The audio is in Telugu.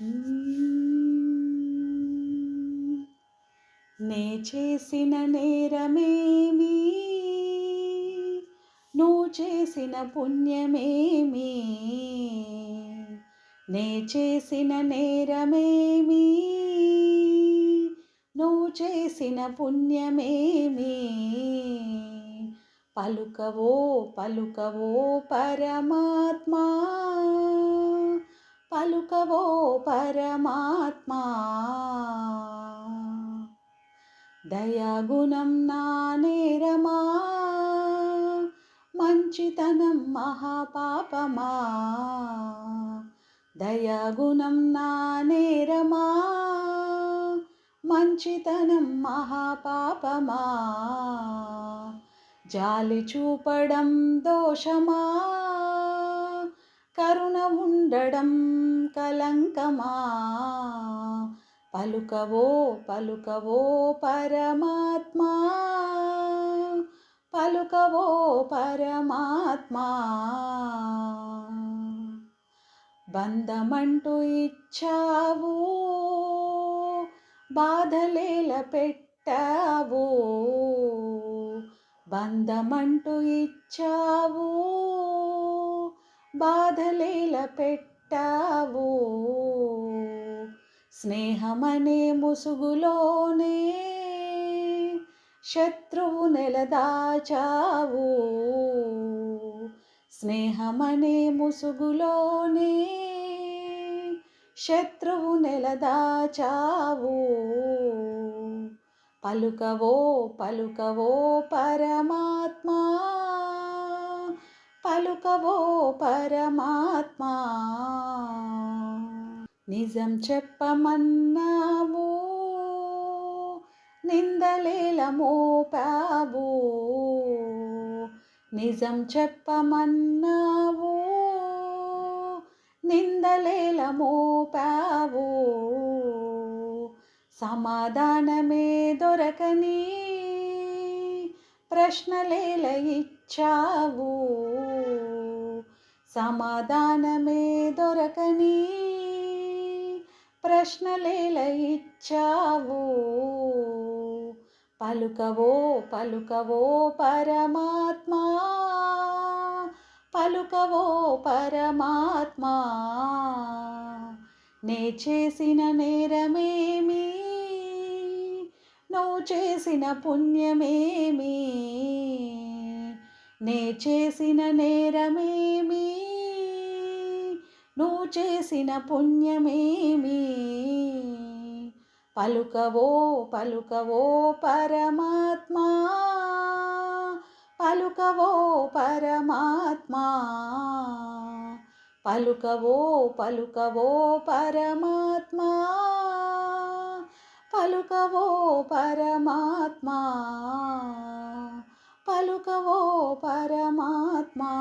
నే చేసిన నేరమేమి? నువ్వు చేసిన పుణ్యమేమి? నే చేసిన నేరమేమి? నువ్వు చేసిన పుణ్యమేమి? పలుకవో పలుకవో పరమాత్మా? పలుకవో పరమాత్మా. దయాగుణం నా నేరమా. మంచితనం మహాపాపమా. దయాగుణం నా నేరమా. మంచితనం మహాపాపమా. జాలి చూపడం దోషమా. కరుణ ఉండడం కలంకమా పలుకవో పలుకవో పరమాత్మా? పలుకవో పరమాత్మా? బంధమంటూ ఇచ్చావు బాధలేల పెట్టావు బంధమంటూ ఇచ్చావు బాధలేల పెట్టావు. పెట్టావు. స్నేహమనే ముసుగులోనే శత్రువు నెలదాచావు స్నేహమనే ముసుగులోనే శత్రువు నెలదాచావు పలుకవో పలుకవో పరమాత్మ పలుకవో పరమాత్మా. నిజం చెప్పమన్నావు నిందలేల మోపావు నిజం చెప్పమన్నావు నిందలేల మోపావు సమాధానమే దొరకని ప్రశ్నలేల ఇచ్చావు సమాధానమే దొరకని. ప్రశ్నలేల ఇచ్చావు. పలుకవో పలుకవో పరమాత్మా. పలుకవో పరమాత్మా. నే చేసిన నేరమేమి? నువ్వు చేసిన పుణ్యమేమి? నే చేసిన నేరమేమి? నువ్వు చేసిన పుణ్యమేమి? పలుకవో పలుకవో పరమాత్మా? పలుకవో పరమాత్మా? పలుకవో పలుకవో పరమాత్మా? పలుకవో పరమాత్మా? పలుకవో పరమాత్మా పలుకవో పరమాత్మా.